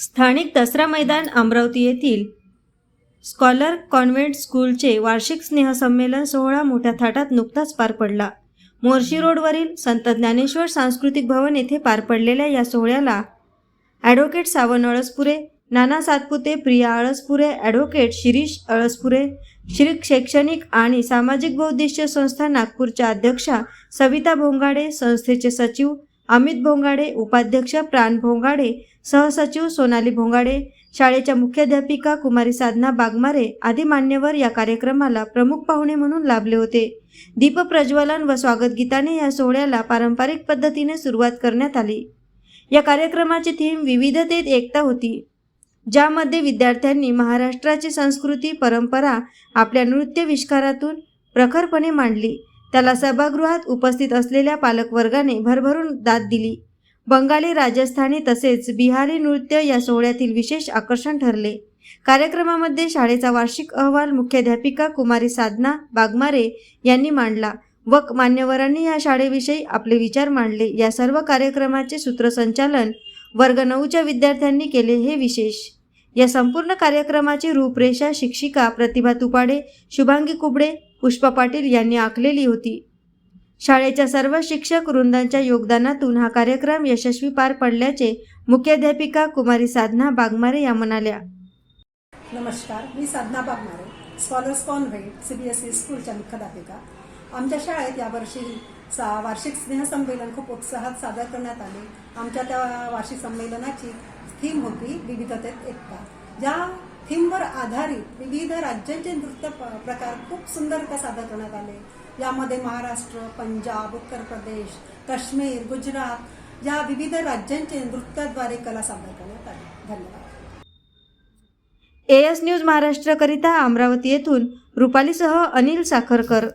स्थानिक दसरा मैदान अमरावती येथील स्कॉलर कॉन्व्हेंट स्कूलचे वार्षिक स्नेहसंमेलन सोहळा मोठ्या थाटात नुकताच पार पडला. मोर्शी रोडवरील संत ज्ञानेश्वर सांस्कृतिक भवन येथे पार पडलेल्या या सोहळ्याला ॲडव्होकेट सावन अळसपुरे नाना सातपुते प्रिया अळसपुरे ॲडव्होकेट शिरीष अळसपुरे श्री शैक्षणिक आणि सामाजिक बौद्धिश्य संस्था नागपूरच्या अध्यक्षा सविता भोंगाडे संस्थेचे सचिव अमित भोंगाडे उपाध्यक्ष प्राण भोंगाडे सहसचिव सोनाली भोंगाडे शाळेच्या मुख्याध्यापिका कुमारी साधना बागमारे आदी मान्यवर या कार्यक्रमाला प्रमुख पाहुणे म्हणून लाभले होते. दीप प्रज्वलन व स्वागत गीताने या सोहळ्याला पारंपरिक पद्धतीने सुरुवात करण्यात आली. या कार्यक्रमाची थीम विविधतेत एकता होती ज्यामध्ये विद्यार्थ्यांनी महाराष्ट्राची संस्कृती परंपरा आपल्या नृत्य विष्कारातून प्रखरपणे मांडली. त्याला सभागृहात उपस्थित असलेल्या पालकवर्गाने भरभरून दाद दिली. बंगाली राजस्थानी तसेच बिहारी नृत्य या सोहळ्यातील विशेष आकर्षण ठरले. कार्यक्रमामध्ये शाळेचा वार्षिक अहवाल मुख्याध्यापिका कुमारी साधना बागमारे यांनी मांडला व मान्यवरांनी या शाळेविषयी आपले विचार मांडले. या सर्व कार्यक्रमाचे सूत्रसंचालन वर्ग नऊच्या विद्यार्थ्यांनी केले हे विशेष. या संपूर्ण कार्यक्रमाची रूपरेषा शिक्षिका प्रतिभा तुपाडे शुभांगी कुबडे पुष्पा पाटील यांनी आखलेली होती. शाळेच्या सर्व शिक्षक वृंदांच्या योगदानातून हा कार्यक्रम यशस्वी पार पडल्याचे मुख्याध्यापिका कुमारी साधना बागमारे या म्हणाल्या. नमस्कार मी Sadhana Bagmare scholars convent C B S E स्कूलच्या मुख्याध्यापिका. आमच्या शाळेत यावर्षी सा वार्षिक स्नेहसंमेलन खूप उत्साहात सादर करण्यात आले. आमच्या त्या वार्षिक संमेलनाची थीम होती विविधतेत एकता. ज्या थीमवर आधारित विविध राज्यांचे नृत्य प- प्रकार खूप सुंदररित्या सादर करण्यात आले. यामध्ये महाराष्ट्र पंजाब उत्तर प्रदेश काश्मीर गुजरात या विविध राज्यांचे नृत्याद्वारे कला सादर करण्यात आली. धन्यवाद. एएस न्यूज महाराष्ट्रकरिता अमरावती येथून रुपालीसह अनिल साखरकर.